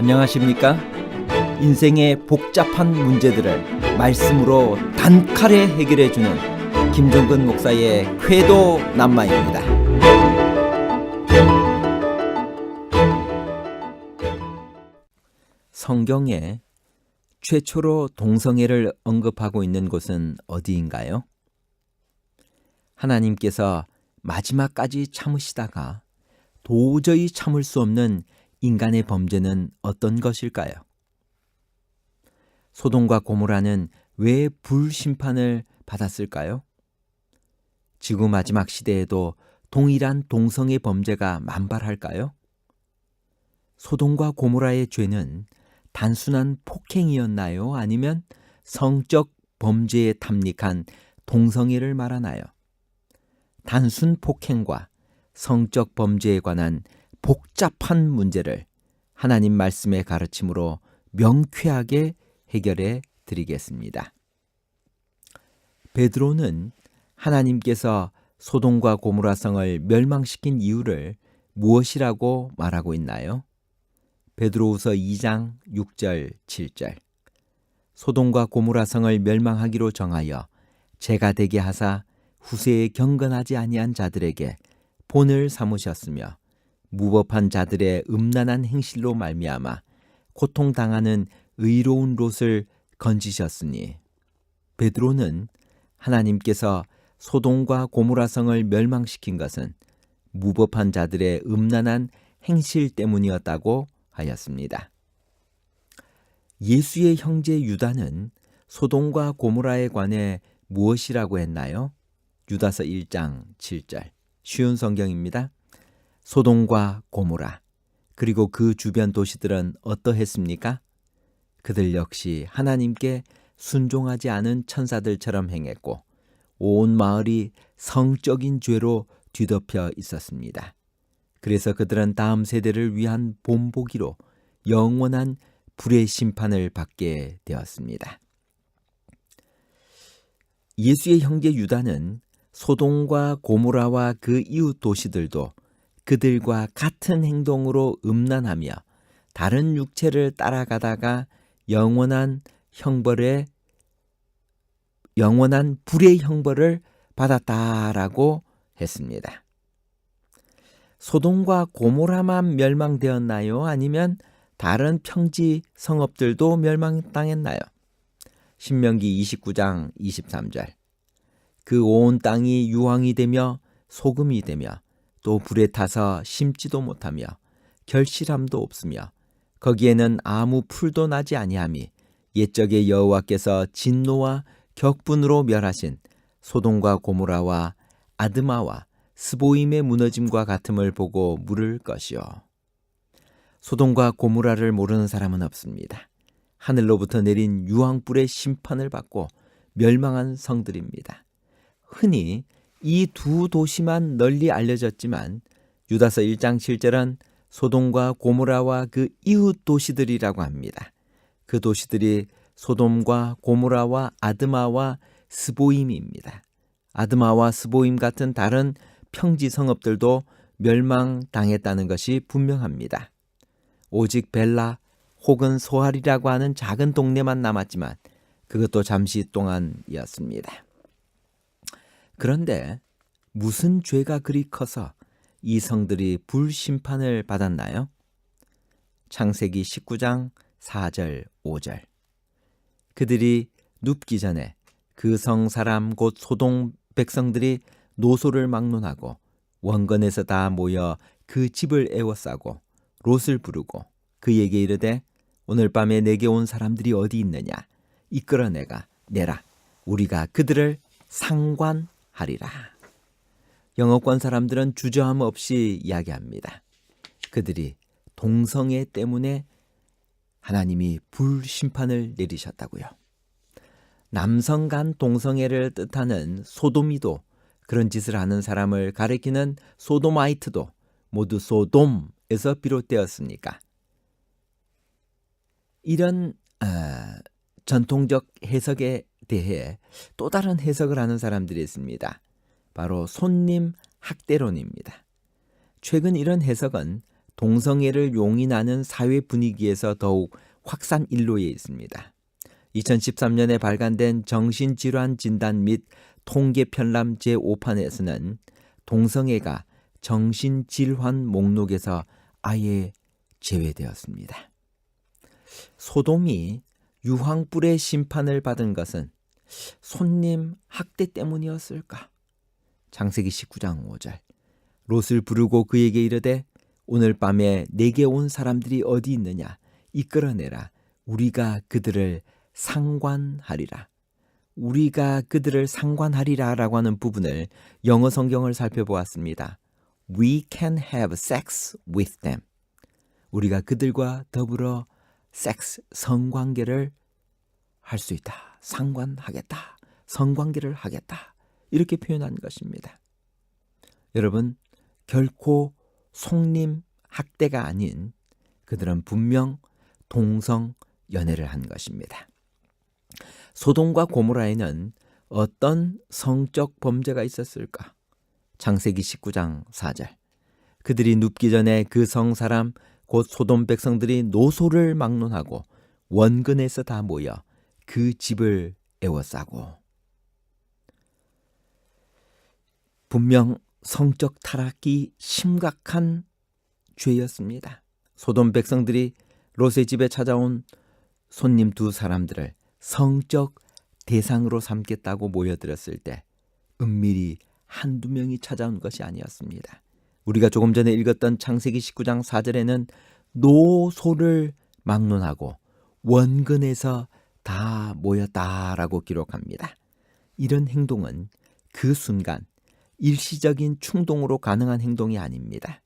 안녕하십니까? 인생의 복잡한 문제들을 말씀으로 단칼에 해결해 주는 김종근 목사의 쾌도 남마입니다. 성경에 최초로 동성애를 언급하고 있는 곳은 어디인가요? 하나님께서 마지막까지 참으시다가 도저히 참을 수 없는 인간의 범죄는 어떤 것일까요? 소돔과 고모라는 왜 불심판을 받았을까요? 지구 마지막 시대에도 동일한 동성애 범죄가 만발할까요? 소돔과 고모라의 죄는 단순한 폭행이었나요? 아니면 성적 범죄에 탐닉한 동성애를 말하나요? 단순 폭행과 성적 범죄에 관한 복잡한 문제를 하나님 말씀의 가르침으로 명쾌하게 해결해 드리겠습니다. 베드로는 하나님께서 소돔과 고모라 성을 멸망시킨 이유를 무엇이라고 말하고 있나요? 베드로후서 2장 6절 7절 소돔과 고모라 성을 멸망하기로 정하여 제가 되게 하사 후세에 경건하지 아니한 자들에게 본을 삼으셨으며 무법한 자들의 음란한 행실로 말미암아 고통당하는 의로운 롯을 건지셨으니 베드로는 하나님께서 소돔과 고모라 성을 멸망시킨 것은 무법한 자들의 음란한 행실 때문이었다고 하였습니다. 예수의 형제 유다는 소돔과 고모라에 관해 무엇이라고 했나요? 유다서 1장 7절. 쉬운 성경입니다. 소돔과 고모라 그리고 그 주변 도시들은 어떠했습니까? 그들 역시 하나님께 순종하지 않은 천사들처럼 행했고 온 마을이 성적인 죄로 뒤덮여 있었습니다. 그래서 그들은 다음 세대를 위한 본보기로 영원한 불의 심판을 받게 되었습니다. 예수의 형제 유다는 소돔과 고모라와 그 이웃 도시들도 그들과 같은 행동으로 음란하며 다른 육체를 따라가다가 영원한 형벌에 영원한 불의 형벌을 받았다라고 했습니다. 소돔과 고모라만 멸망되었나요? 아니면 다른 평지 성읍들도 멸망당했나요? 신명기 29장 23절. 그 온 땅이 유황이 되며 소금이 되며 또 불에 타서 심지도 못하며 결실함도 없으며 거기에는 아무 풀도 나지 아니함이 옛적에 여호와께서 진노와 격분으로 멸하신 소돔과 고모라와 아드마와 스보임의 무너짐과 같음을 보고 물을 것이요. 소돔과 고모라를 모르는 사람은 없습니다. 하늘로부터 내린 유황불의 심판을 받고 멸망한 성들입니다. 흔히 이 두 도시만 널리 알려졌지만 유다서 1장 7절은 소돔과 고모라와 그 이웃 도시들이라고 합니다. 그 도시들이 소돔과 고모라와 아드마와 스보임입니다. 아드마와 스보임 같은 다른 평지 성읍들도 멸망당했다는 것이 분명합니다. 오직 벨라 혹은 소할이라고 하는 작은 동네만 남았지만 그것도 잠시 동안이었습니다. 그런데 무슨 죄가 그리 커서 이 성들이 불심판을 받았나요? 창세기 19장 4절 5절. 그들이 눕기 전에 그 성 사람 곧 소동 백성들이 노소를 막론하고 원건에서 다 모여 그 집을 애워싸고 롯을 부르고 그에게 이르되 오늘 밤에 내게 온 사람들이 어디 있느냐? 이끌어내가 내라. 우리가 그들을 상관하리라 영어권 사람들은 주저함 없이 이야기합니다. 그들이 동성애 때문에 하나님이 불심판을 내리셨다고요. 남성 간 동성애를 뜻하는 소도미도 그런 짓을 하는 사람을 가리키는 소도마이트도 모두 소돔에서 비롯되었으니까 이런 어, 전통적 해석에 대해 또 다른 해석을 하는 사람들이 있습니다. 바로 손님 학대론입니다. 최근 이런 해석은 동성애를 용인하는 사회 분위기에서 더욱 확산 일로에 있습니다. 2013년에 발간된 정신질환 진단 및 통계 편람 제5판에서는 동성애가 정신질환 목록에서 아예 제외되었습니다. 소돔이 유황불의 심판을 받은 것은 손님 학대 때문이었을까? 장세기 19장 5절 롯을 부르고 그에게 이르되 오늘 밤에 내게 온 사람들이 어디 있느냐 이끌어내라 우리가 그들을 상관하리라 우리가 그들을 상관하리라 라고 하는 부분을 영어 성경을 살펴보았습니다. We can have sex with them. 우리가 그들과 더불어 섹스 성관계를 할 수 있다. 상관하겠다. 성관계를 하겠다. 이렇게 표현한 것입니다. 여러분, 결코 속림 학대가 아닌 그들은 분명 동성 연애를 한 것입니다. 소돔과 고모라에는 어떤 성적 범죄가 있었을까? 창세기 19장 4절. 그들이 눕기 전에 그 성 사람 곧 소돔 백성들이 노소를 막론하고 원근에서 다 모여 그 집을 에워싸고 분명 성적 타락이 심각한 죄였습니다. 소돔 백성들이 롯의 집에 찾아온 손님 두 사람들을 성적 대상으로 삼겠다고 모여들었을 때 은밀히 한두 명이 찾아온 것이 아니었습니다. 우리가 조금 전에 읽었던 창세기 19장 4절에는 노소를 막론하고 원근에서 다 모였다라고 기록합니다. 이런 행동은 그 순간 일시적인 충동으로 가능한 행동이 아닙니다.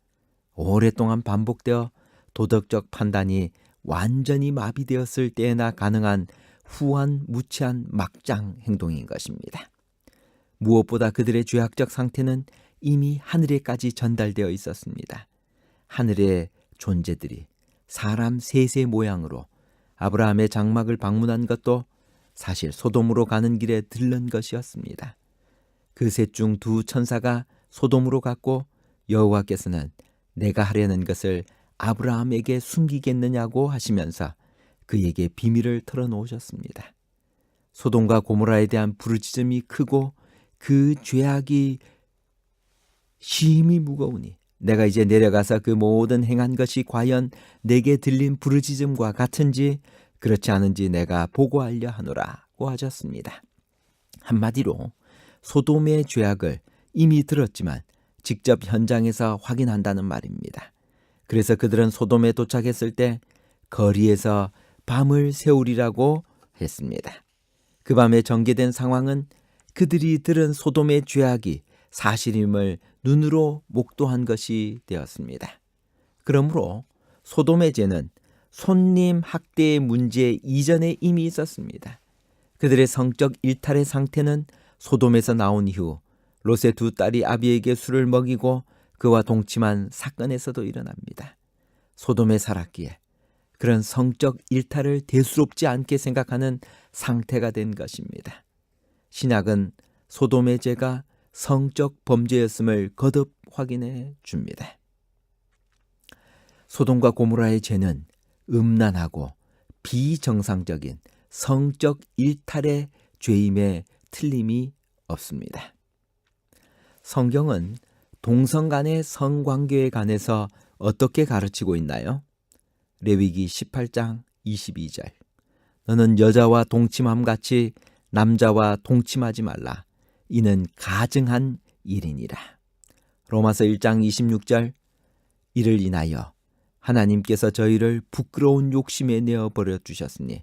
오랫동안 반복되어 도덕적 판단이 완전히 마비되었을 때에나 가능한 후한 무치한 막장 행동인 것입니다. 무엇보다 그들의 죄악적 상태는 이미 하늘에까지 전달되어 있었습니다. 하늘의 존재들이 사람 셋의 모양으로 아브라함의 장막을 방문한 것도 사실 소돔으로 가는 길에 들른 것이었습니다. 그 셋 중 두 천사가 소돔으로 갔고 여호와께서는 내가 하려는 것을 아브라함에게 숨기겠느냐고 하시면서 그에게 비밀을 털어놓으셨습니다. 소돔과 고모라에 대한 부르짖음이 크고 그 죄악이 심히 무거우니 내가 이제 내려가서 그 모든 행한 것이 과연 내게 들린 부르짖음과 같은지 그렇지 않은지 내가 보고하려 하노라고 하셨습니다. 한마디로 소돔의 죄악을 이미 들었지만 직접 현장에서 확인한다는 말입니다. 그래서 그들은 소돔에 도착했을 때 거리에서 밤을 세우리라고 했습니다. 그 밤에 전개된 상황은 그들이 들은 소돔의 죄악이 사실임을 눈으로 목도한 것이 되었습니다. 그러므로 소돔의 죄는 손님 학대의 문제 이전에 이미 있었습니다. 그들의 성적 일탈의 상태는 소돔에서 나온 이후 롯의 두 딸이 아비에게 술을 먹이고 그와 동침한 사건에서도 일어납니다. 소돔에 살았기에 그런 성적 일탈을 대수롭지 않게 생각하는 상태가 된 것입니다. 신약은 소돔의 죄가 성적 범죄였음을 거듭 확인해 줍니다. 소돔과 고모라의 죄는 음란하고 비정상적인 성적 일탈의 죄임에 틀림이 없습니다. 성경은 동성 간의 성관계에 관해서 어떻게 가르치고 있나요? 레위기 18장 22절. 너는 여자와 동침함 같이 남자와 동침하지 말라. 이는 가증한 일이니라. 로마서 1장 26절. 이를 인하여 하나님께서 저희를 부끄러운 욕심에 내어 버려 주셨으니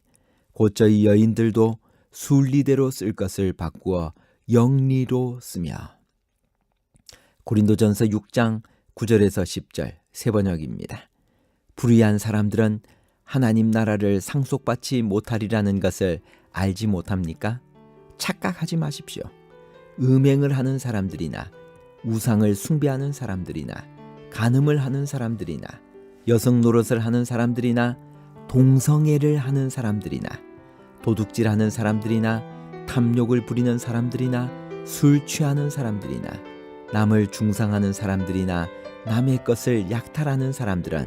곧 저희 여인들도 순리대로 쓸 것을 바꾸어 영리로 쓰며 고린도전서 6장 9절에서 10절 세 번역입니다. 불의한 사람들은 하나님 나라를 상속받지 못하리라는 것을 알지 못합니까? 착각하지 마십시오. 음행을 하는 사람들이나 우상을 숭배하는 사람들이나 간음을 하는 사람들이나 여성 노릇을 하는 사람들이나 동성애를 하는 사람들이나 도둑질하는 사람들이나 탐욕을 부리는 사람들이나 술 취하는 사람들이나 남을 중상하는 사람들이나 남의 것을 약탈하는 사람들은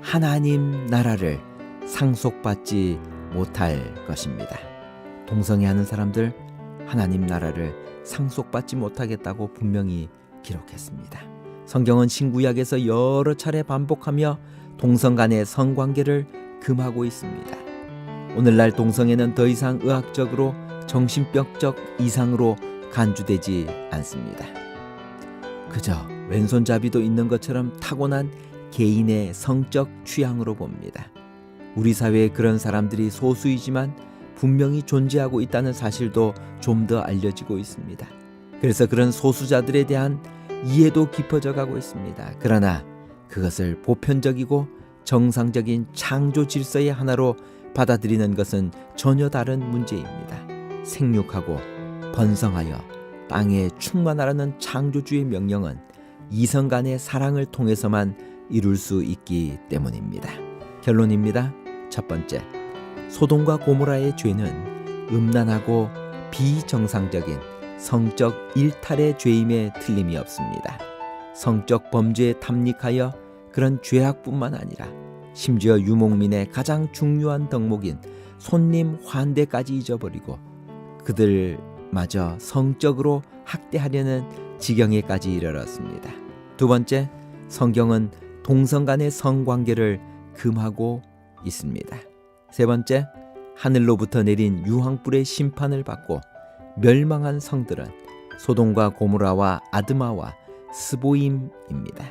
하나님 나라를 상속받지 못할 것입니다. 동성애하는 사람들 하나님 나라를 상속받지 못하겠다고 분명히 기록했습니다. 성경은 신구약에서 여러 차례 반복하며 동성 간의 성관계를 금하고 있습니다. 오늘날 동성애는 더 이상 의학적으로 정신병적 이상으로 간주되지 않습니다. 그저 왼손잡이도 있는 것처럼 타고난 개인의 성적 취향으로 봅니다. 우리 사회에 그런 사람들이 소수이지만 분명히 존재하고 있다는 사실도 좀 더 알려지고 있습니다. 그래서 그런 소수자들에 대한 이해도 깊어져 가고 있습니다. 그러나 그것을 보편적이고 정상적인 창조 질서의 하나로 받아들이는 것은 전혀 다른 문제입니다. 생육하고 번성하여 땅에 충만하라는 창조주의 명령은 이성 간의 사랑을 통해서만 이룰 수 있기 때문입니다. 결론입니다. 첫 번째, 소돔과 고모라의 죄는 음란하고 비정상적인 성적 일탈의 죄임에 틀림이 없습니다. 성적 범죄에 탐닉하여 그런 죄악뿐만 아니라 심지어 유목민의 가장 중요한 덕목인 손님 환대까지 잊어버리고 그들마저 성적으로 학대하려는 지경에까지 이르렀습니다. 두 번째, 성경은 동성 간의 성관계를 금하고 있습니다. 세 번째, 하늘로부터 내린 유황불의 심판을 받고 멸망한 성들은 소돔과 고모라와 아드마와 스보임입니다.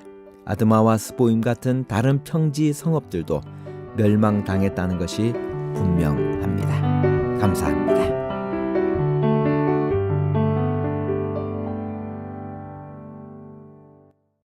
아드마와 스보임 같은 다른 평지 성읍들도 멸망당했다는 것이 분명합니다. 감사합니다.